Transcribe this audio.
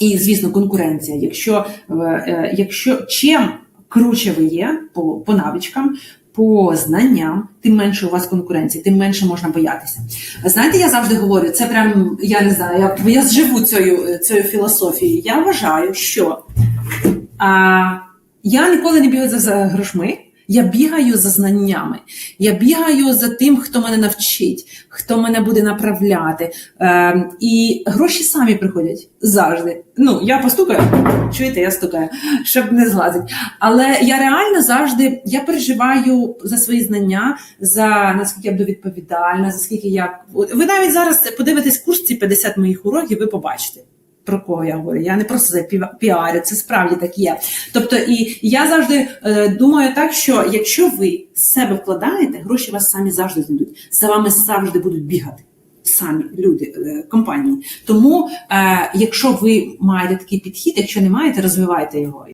І, звісно, конкуренція. Якщо, е, е, якщо чим круче ви є по, по навичкам, по знанням, тим менше у вас конкуренції, тим менше можна боятися. Знаєте, я завжди говорю, це прям я не знаю, я, я живу цією, цією філософією. Я вважаю, що а, я ніколи не за, за грошми. Я бігаю за знаннями, я бігаю за тим, хто мене навчить, хто мене буде направляти. Е, і гроші самі приходять завжди. Ну, я постукаю, чуєте, я стукаю, щоб не злазить. Але я реально завжди я переживаю за свої знання, за наскільки я буду відповідальна, за скільки я. Ви навіть зараз подивитесь курс ці 50 моїх уроків, ви побачите. Про кого я говорю? Я не просто за пі- піарю, це справді так є. Тобто, і я завжди е, думаю так, що якщо ви себе вкладаєте, гроші вас самі завжди знайдуть. За вами завжди будуть бігати. Самі люди, е, компанії. Тому, е, якщо ви маєте такий підхід, якщо не маєте, розвивайте його.